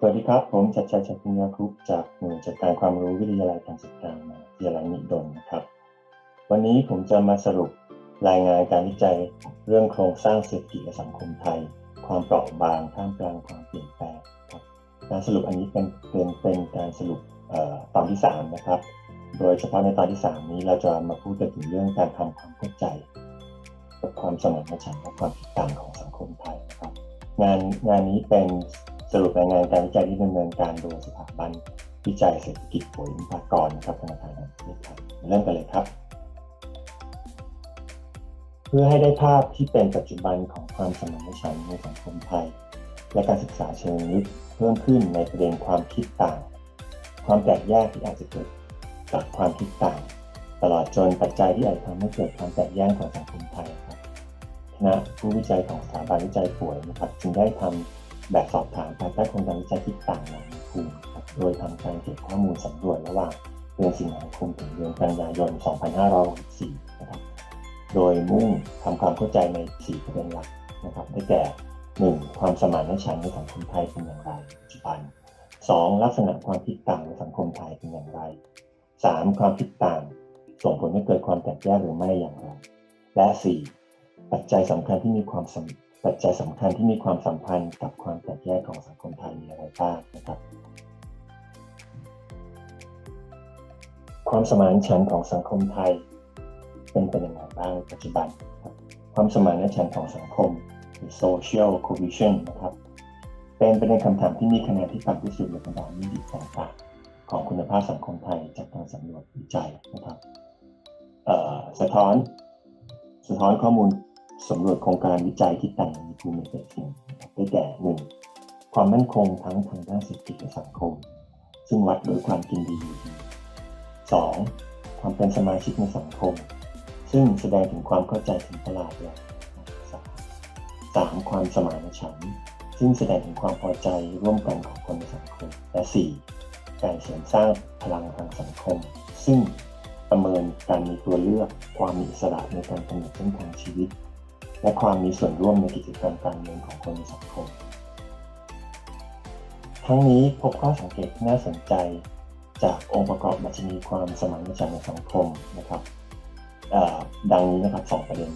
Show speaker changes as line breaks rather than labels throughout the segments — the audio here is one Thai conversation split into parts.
สวัสดีครับ ผมชัดชัยชัยพุญญาคุปจากหน่วยจัดการความรู้วิทยาลัยการศึกษาวิทยาลัยนิดลนะครับ วันนี้ผมจะมาสรุปรายงานการวิจัยเรื่องโครงสร้างเศรษฐกิจและสังคมไทย ความเปราะบางท่ามกลางความเปลี่ยนแปลงครับการสรุปอันนี้เป็นเป็นเป็นการสรุปตอนที่ 3 นะครับ โดยเฉพาะในตอนที่ 3 นี้เราจะมาพูดกันถึงเรื่องการทำความเข้าใจกับความสมานฉันท์และความผิดต่างของสังคมไทยนะครับ งานงานนี้เป็น สรุปรายงานการวิจัยที่ดำเนินการโดยสถาบันวิจัยเศรษฐกิจปุ๋ยภากรนะครับธนาคารแห่งประเทศไทยเริ่มกันเลยครับ เพื่อให้ได้ภาพที่เป็นปัจจุบันของความสมานฉันท์ในสังคมไทย และการศึกษาเชิงลึกเพิ่มขึ้นในประเด็นความคิดต่าง ความแตกแยกที่อาจจะเกิดจากความคิดต่าง ตลอดจนปัจจัยที่อาจทำให้เกิดความแตกแยกของสังคมไทยครับคณะผู้วิจัยของสถาบันวิจัยป่วยนะครับจึงได้ทำ แบบสอบถามภายใต้โครงการวิจัยที่ต่างในภูมิโดยทำการเก็บข้อมูลสำรวจระหว่างเดือนสิงหาคมถึงเดือนกันยายน 2564นะครับโดยมุ่งทำความเข้าใจใน 4 ประเด็นหลักนะครับได้แก่ 1. ความสมานฉันท์ในสังคมไทยเป็นอย่างไรปัจจุบัน 2. ลักษณะความคิดต่างในสังคมไทยเป็นอย่างไร 3. ความคิดต่าง ส่งผลให้เกิดความแตกแยกหรือไม่อย่างไร และ 4. ปัจจัยสำคัญที่มีความสำคัญ ปัจจัยสำคัญที่มีความสัมพันธ์กับความแตกแยกของสังคมไทยมีอะไรบ้างนะครับ ความสมานฉันท์ของสังคมไทย เป็นเป็นอย่างไรบ้างปัจจุบัน ความสมานฉันท์ของสังคมหรือ social cohesion นะครับ เป็นประเด็นคำถามที่มีคะแนนที่ต่ำที่สุดในบรรดามิติต่างๆของคุณภาพสังคมไทยจากการสำรวจวิจัยนะครับสะท้อนสะท้อนข้อมูล สำรวจโครงการวิจัยที่ต่างมีภูมิเป็นสิ่งได้แก่หนึ่งความมั่นคงทั้งทางด้านเศรษฐกิจและสังคม ซึ่งวัดโดยความกินดีอยู่ดีสองความเป็นสมาชิกในสังคม ซึ่งแสดงถึงความเข้าใจถึงตลาดและสามความสมานฉันท์ซึ่งแสดงถึงความพอใจร่วมกันของคนในสังคม และสี่การเสริมสร้างพลังทางสังคม ซึ่งประเมินการมีตัวเลือกความมีอิสระในการกำหนดเส้นทางชีวิต และความมีส่วนร่วมในกิจกรรมการเมืองของคนในสังคม ทั้งนี้พบข้อสังเกตที่น่าสนใจจากองค์ประกอบดัชนีความสมานฉันท์ในสังคมนะครับดังนี้นะครับสองประเด็น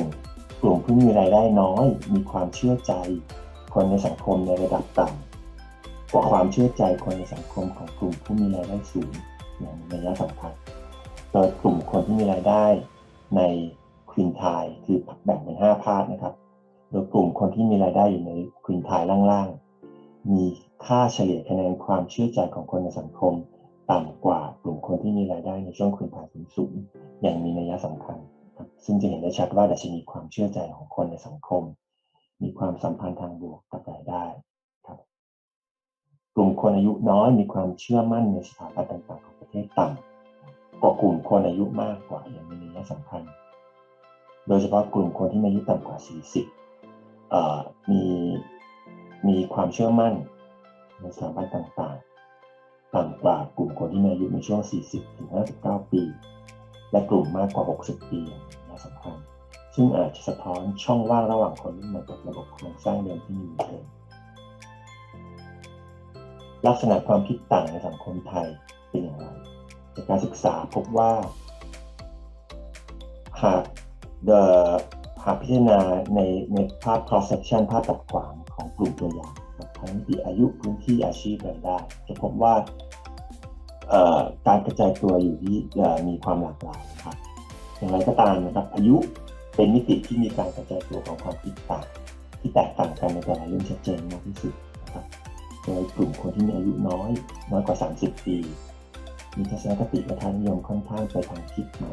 1. กลุ่มผู้มีรายได้น้อย มีความเชื่อใจ คนในสังคมในระดับต่ำกว่าความเชื่อใจคนในสังคมของกลุ่มผู้มีรายได้สูงอย่างในระยะสำคัญโดยกลุ่มคนที่มีรายได้ใน ควินทายคือแบ่งเป็น5ภาคนะครับ โดยกลุ่มคนที่มีรายได้อยู่ในควินทายล่างๆ มีค่าเฉลี่ยคะแนนความเชื่อใจของคนในสังคม ต่ำกว่ากลุ่มคนที่มีรายได้ในช่วงควินทายสูงๆอย่างมีนัยสำคัญครับซึ่งจะเห็นได้ชัดว่าดัชนีความเชื่อใจของคนในสังคม มีความสัมพันธ์ทางบวกกับรายได้ครับกลุ่มคนอายุน้อยมีความเชื่อมั่นในสถาบันต่างๆของประเทศต่ำกว่ากลุ่มคนอายุมากกว่าอย่างมีนัยสำคัญ โดยเฉพาะกลุ่มคนที่มีอายุต่ำกว่า 40 มีมีความเชื่อมั่นในสถาบันต่างๆ ต่ำกว่ากลุ่มคนที่มีอายุในช่วง 40 ถึง 59 ปี และกลุ่มมากกว่า 60 ปีน่าสำคัญ ซึ่งอาจจะสะท้อนช่องว่างระหว่างคนรุ่นใหม่กับระบบโครงสร้างเดิมที่มีอยู่เดิมลักษณะความคิดต่างในสังคมไทยเป็นอย่างไร จากการศึกษาพบว่า หาก หากพิจารณาในในภาพ cross section ภาพตัดขวางของกลุ่มตัวอย่างทั้งที่อายุพื้นที่อาชีพรายได้จะพบว่าการกระจายตัวอยู่ที่มีความหลากหลายครับอย่างไรก็ตามนะครับอายุเป็นมิติที่มีการกระจายตัวของความคิดต่างที่แตกต่างกันในแต่ละเรื่องชัดเจนมากที่สุดนะครับโดยกลุ่มคนที่มีอายุน้อยน้อยกว่า 30 ปี มีทัศนคติและทางนิยมค่อนข้างไปทางคิดใหม่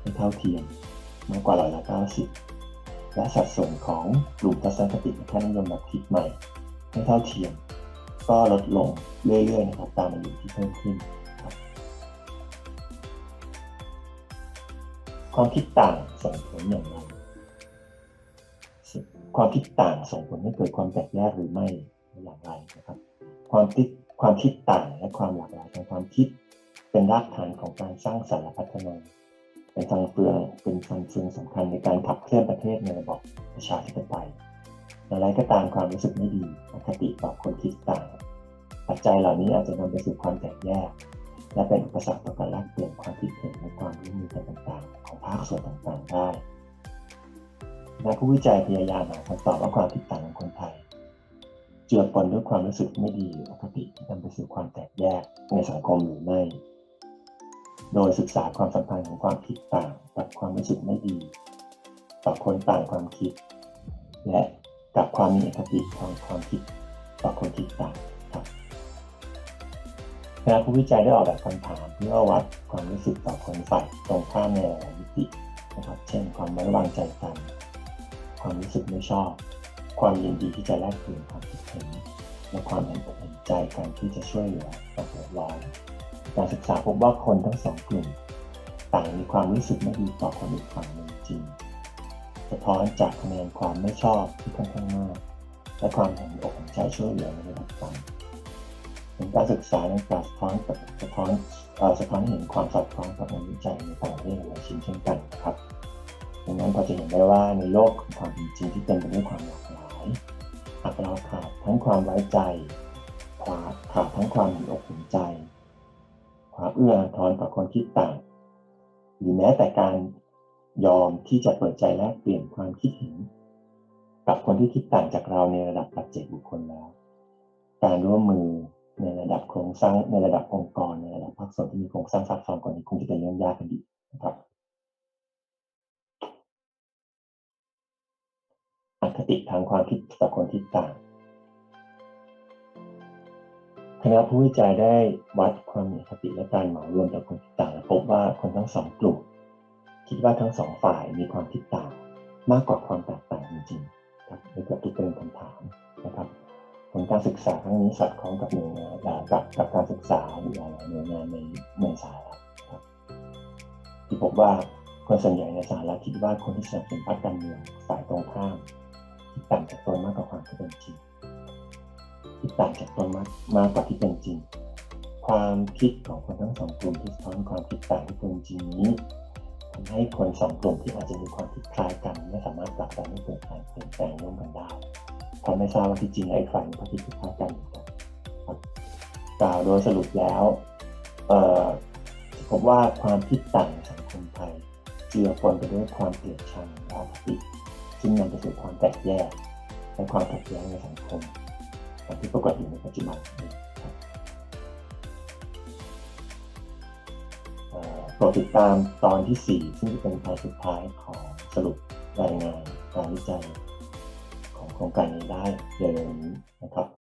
ไม่เท่าเทียม มากกว่าร้อยละ90 และสัดส่วนของกลุ่มทัศนคติค่านิยมแบบคิดใหม่ไม่เท่าเทียม ก็ลดลงเรื่อยๆนะครับตามอายุที่เพิ่มขึ้นครับความคิดต่างส่งผลอย่างไรความคิดต่างส่งผลให้เกิดความแตกแยกหรือไม่อย่างไรนะครับ ความคิดความคิดต่างและความหลากหลายทางความคิดเป็นรากฐานของการสร้างสรรค์และพัฒนา เป็นฟังเฟืองเป็นฟังเฟืองสำคัญในการขับเคลื่อนประเทศในระบบประชาธิปไตยอย่ไรก็ตามความรู้สึกไม่ดีอคติต่อคนคิดต่างปัจจัยเหล่านี้อาจจะนำไปสู่ความแตกแยก และเป็นอุปสรรคต่อการแลกเปลี่ยนความคิดเห็นและความร่วมมือต่างๆ ของภาคส่วนต่างๆได้นักวิจัยพยายามหาคำตอบว่าความคิดต่างของคนไทยเจือปนด้วยความรู้สึกไม่ดีออคติที่นำไปสู่ความแตกแยกในสังคมหรือไม่ โดยศึกษาความสัมพันธ์ของความคิดต่างกับความรู้สึกไม่ดีต่อคนต่างความคิด และกับความมีอคติทางความคิดต่อคนคิดต่างครับคณะผู้วิจัยได้ออกแบบคำถามเพื่อวัดความรู้สึกต่อคนฝ่ายตรงข้ามในหลายมิตินะครับ เช่น ความไว้วางใจกัน ความรู้สึกไม่ชอบ ความยินดีที่จะแลกเปลี่ยนความคิดเห็นและความเห็นอกเห็นใจกันที่จะช่วยเหลือต่อเดือดร้อน การศึกษาพบว่าคนทั้งสองกลุ่ม ต่างมีความรู้สึกไม่ดีต่อคนอีกฝั่งหนึ่งจริงสะท้อนจากคะแนนความไม่ชอบที่ค่อนข้างมาก และความเห็นอกเห็นใจช่วยเหลือในระดับต่ำผลการศึกษาในการสะท้อนสะท้อนสะท้อนเห็นความสอดคล้องกับงานวิจัยในต่างประเทศหลายชิ้นเช่นกันนะครับดังนั้นก็จะเห็นได้ว่าในโลกของความเป็นจริงที่เต็มไปด้วยความหลากหลายหากเราขาดทั้งความไว้ใจขาดขาดทั้งความเห็นอกเห็นใจ ความเอื้ออาทรต่อคนคิดต่างหรือแม้แต่การยอมที่จะเปิดใจแลกเปลี่ยนความคิดเห็นกับคนที่คิดต่างจากเราในระดับปัจเจกบุคคลแล้ว การร่วมมือในระดับโครงสร้างในระดับองค์กรในระดับภาคส่วนที่มีโครงสร้างซับซ้อนกว่านี้คงจะเป็นเรื่องยากกันดีนะครับอคติทางความคิดต่อคนคิดต่าง ณะผู้วิจัยได้วัดความมีอคติและการเหมารวมต่อคนต่างและพบว่าคนทั้งสองกลุ่ม คิดว่าทั้งสองฝ่ายมีความคิดต่าง มากกว่าความแตกต่างจริงๆครับในเกือบทุกประเด็นคำถามนะครับผลการศึกษาครั้งนี้สอดคล้องกับหน่วยงานกับกับการศึกษาหรือหลายหน่วยงานในในสหรัฐครับที่พบว่าคนส่วนใหญ่ในสหรัฐคิดว่าคนที่สนับสนุนพรรคการเมืองฝ่ายตรงข้ามคิดต่างจากตนมากกว่าความเป็นจริง คิดต่างจากตนมากมากกว่าที่เป็นจริง ความคิดของคนทั้งสองกลุ่มที่สะท้อนความคิดต่างที่เป็นจริงนี้ทำให้คนสองกลุ่มที่อาจจะมีความคิดคล้ายกันไม่สามารถปรับตัวให้เกิดการเปลี่ยนแปลงร่วมกันได้เพราะไม่ทราบว่าที่จริงไอ้ฝ่ายนี้เขาคิดคล้ายกันเหมือนกันกล่าวโดยสรุปแล้วเอ่อพบว่าความคิดต่างในสังคมไทยเจือปนไปด้วยความเกลียดชังและอคติซึ่งนำไปสู่ความแตกแยกและความขัดแย้งในสังคม ที่ปรากฏอยู่ในปัจจุบันโปรดติดตามตอนที่ 4 ซึ่งจะเป็นตอนสุดท้ายของสรุปรายงานการวิจัยของโครงการนี้ได้เร็วๆนี้นะครับ